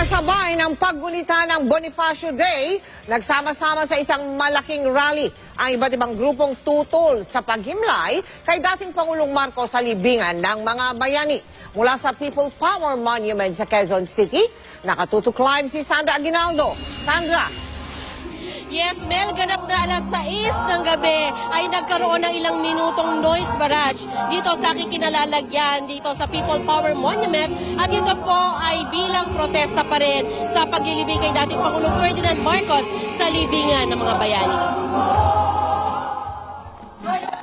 Kasabay ng paggunita ng Bonifacio Day, nagsama-sama sa isang malaking rally ang iba't ibang grupong tutol sa paghimlay kay dating Pangulong Marcos sa libingan ng mga bayani. Mula sa People Power Monument sa Quezon City, nakatutok live si Sandra Aguinaldo. Sandra, Yes, Mel, ganap na alas 6 ng gabi. Ay nagkaroon ng ilang minutong noise barrage. Dito sa aking kinalalagyan dito sa People Power Monument. At ito po ay bilang protesta pa rin sa paglilibing kay dating Pangulong Ferdinand Marcos sa libingan ng mga bayani.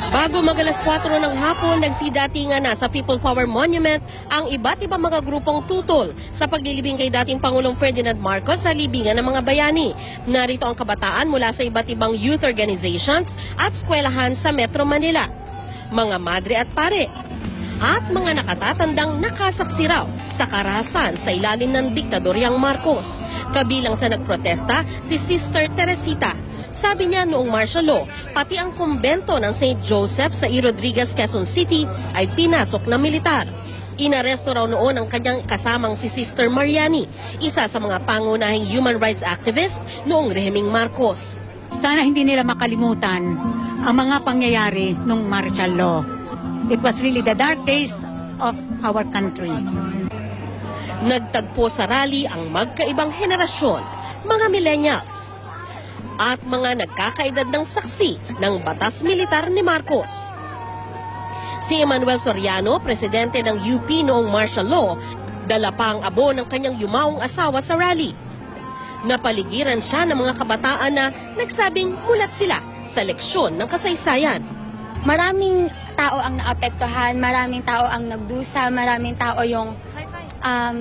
Bago magalas 4 ng hapon, nagsidatingan na sa People Power Monument ang iba't ibang mga grupong tutol sa paglilibing kay dating Pangulong Ferdinand Marcos sa libingan ng mga bayani. Narito ang kabataan mula sa iba't ibang youth organizations at eskwelahan sa Metro Manila. Mga madre at pare, at mga nakatatandang nakasaksi raw sa karahasan sa ilalim ng diktadoryang Marcos. Kabilang sa nagprotesta si Sister Teresita. Sabi niya noong martial law, pati ang kumbento ng St. Joseph sa E. Rodriguez, Quezon City ay pinasok ng militar. Inaresto raw noon ang kanyang kasamang si Sister Mariani, isa sa mga pangunahing human rights activist noong rehimeng Marcos. Sana hindi nila makalimutan ang mga pangyayari nung martial law. It was really the dark days of our country. Nagtagpo sa rally ang magkaibang henerasyon, mga millennials, at mga nagkakaedad ng saksi ng batas militar ni Marcos. Si Emmanuel Soriano, presidente ng UP noong martial law, dala pa ang abo ng kanyang yumaong asawa sa rally. Napaligiran siya ng mga kabataan na nagsabing mulat sila sa leksyon ng kasaysayan. maraming tao ang naapektuhan, maraming tao ang nagdusa, maraming tao yung um,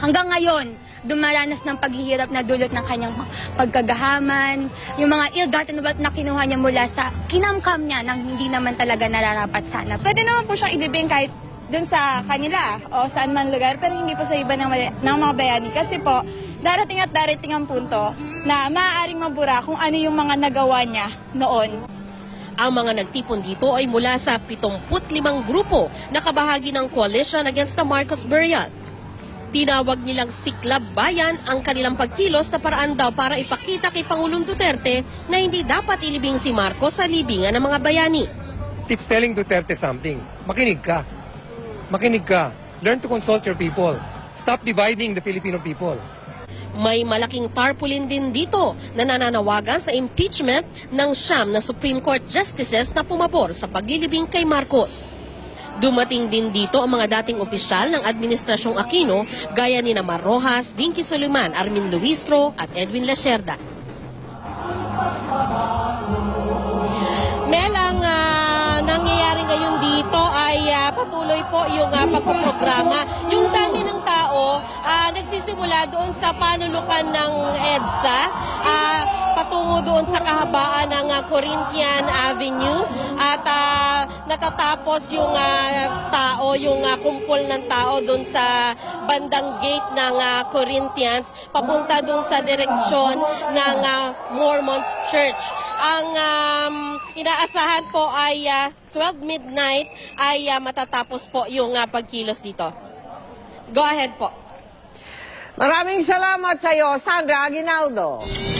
hanggang ngayon dumaranas ng paghihirap na dulot ng kanyang pagkagahaman, yung mga ill-gotten wealth na kinuha niya mula sa kinamkam niya nang hindi naman talaga nararapat sana. Pwede naman po siyang ilibing kahit dun sa kanila o saan man lugar, pero hindi po sa iba ng, ng mga bayani. Kasi po, darating at darating ang punto na maaaring mabura kung ano yung mga nagawa niya noon. Ang mga nagtipon dito ay mula sa 75 grupo na kabahagi ng Coalition Against the Marcos Burial. Tinawag nilang Siklab Bayan ang kanilang pagkilos na paraan daw para ipakita kay Pangulong Duterte na hindi dapat ilibing si Marcos sa libingan ng mga bayani. it's telling Duterte something. Makinig ka. Makinig ka. Learn to consult your people. Stop dividing the Filipino people. May malaking tarpaulin din dito na nananawagan sa impeachment ng siyam na Supreme Court justices na pumabor sa paglilibing kay Marcos. Dumating din dito ang mga dating opisyal ng Administrasyong Aquino gaya ni Namar Rojas, Dinky Soliman, Armin Luistro at Edwin Lacerda. Mel, ang ah, nangyayari ngayon dito ay ah, patuloy po yung uh, pagpoprograma. Yung dami ng tao ah, nagsisimula doon sa panulukan ng EDSA, ah, patungo doon sa kahabaan ng ah, Corinthian Avenue at ah, natatapos yung ah, tao, yung ah, kumpol ng tao doon sa bandang gate ng ah, Corinthians papunta doon sa direksyon ng ah, Mormons Church. Ang um, inaasahan po ay ah, 12 midnight ay ah, matatapos po yung ah, pagkilos dito. Go ahead po. maraming salamat sa iyo, Sandra Aguinaldo.